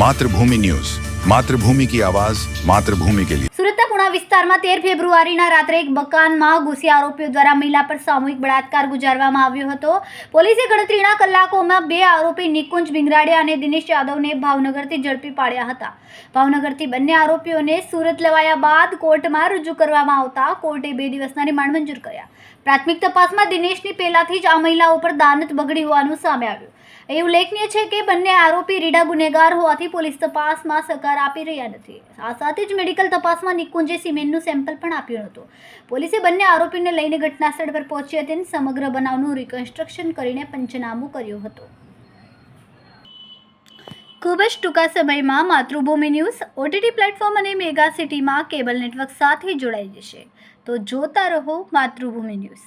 Mathrubhumi news. Mathrubhumi કી આવાજ, માતૃભૂમિ કે લિયે. સુરતના પુણા વિસ્તારમાં તેર ફેબ્રુઆરીના રાત્રે એક મકાનમાં ઘૂસી આરોપીઓ દ્વારા મહિલા પર સામૂહિક બળાત્કાર ગુજારવામાં આવ્યો હતો. પોલીસે ગણતરીના કલાકોમાં બે આરોપી નિકુંજ બિંગરાડિયા અને દિનેશ યાદવને ભાવનગરથી ઝડપી પાડ્યા હતા. ભાવનગરથી બંને આરોપીઓને સુરત લવાયા બાદ કોર્ટમાં રજૂ કરવામાં આવતા કોર્ટે બે દિવસના રિમાન્ડ મંજૂર કર્યા. પ્રાથમિક તપાસમાં દિનેશની પહેલાથી જ આ મહિલા ઉપર દાનત બગડી હોવાનું સામે આવ્યું. એ ઉલ્લેખનીય છે કે બંને આરોપી રીડા ગુનેગાર હોવાથી પોલીસ તપાસમાં સહકાર આપી રહ્યા નથી. આ સાથે જ મેડિકલ તપાસમાં નિકુંજે સિમેન્ટનું સેમ્પલ પણ આપ્યું હતું. પોલીસે બંને આરોપીને લઈને ઘટનાસ્થળ પર પહોંચી હતી અને સમગ્ર બનાવનું રિકન્સ્ટ્રક્શન કરીને પંચનામું કર્યું હતું. ખૂબ જ ટૂંકા સમયમાં માતૃભૂમિ ન્યૂઝ, ઓટીટી પ્લેટફોર્મ અને મેગા સિટીમાં કેબલ નેટવર્ક સાથે જોડાઈ જશે. તો જોતા રહો માતૃભૂમિ ન્યૂઝ.